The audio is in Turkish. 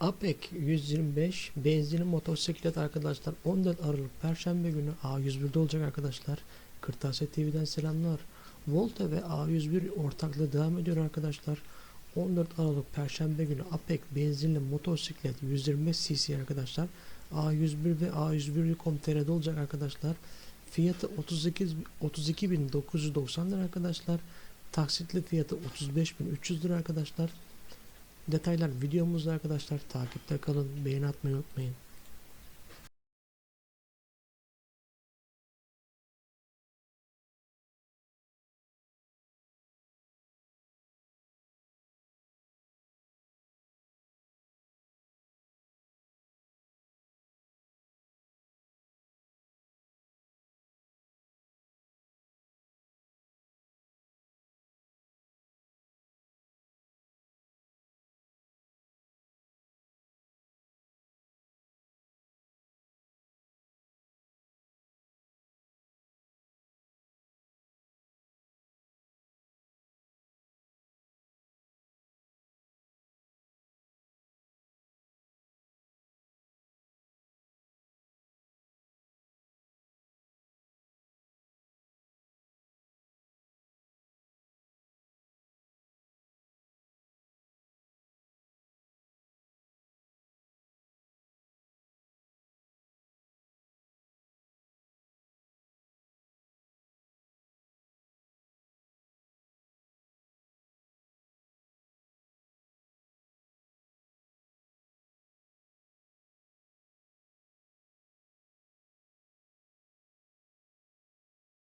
APEC 125 benzinli motosiklet arkadaşlar 14 Aralık Perşembe günü A101'de olacak arkadaşlar. Kırtasiye TV'den selamlar. Volta ve A101 ortaklığı devam ediyor arkadaşlar. 14 Aralık Perşembe günü APEC benzinli motosiklet 125 cc arkadaşlar. A101 ve A101.com.tr'de olacak arkadaşlar. Fiyatı 38 32.990 lira arkadaşlar. Taksitli fiyatı 35.300 lira arkadaşlar. Detaylar videomuzda arkadaşlar. Takipte kalın. Beğeni atmayı unutmayın.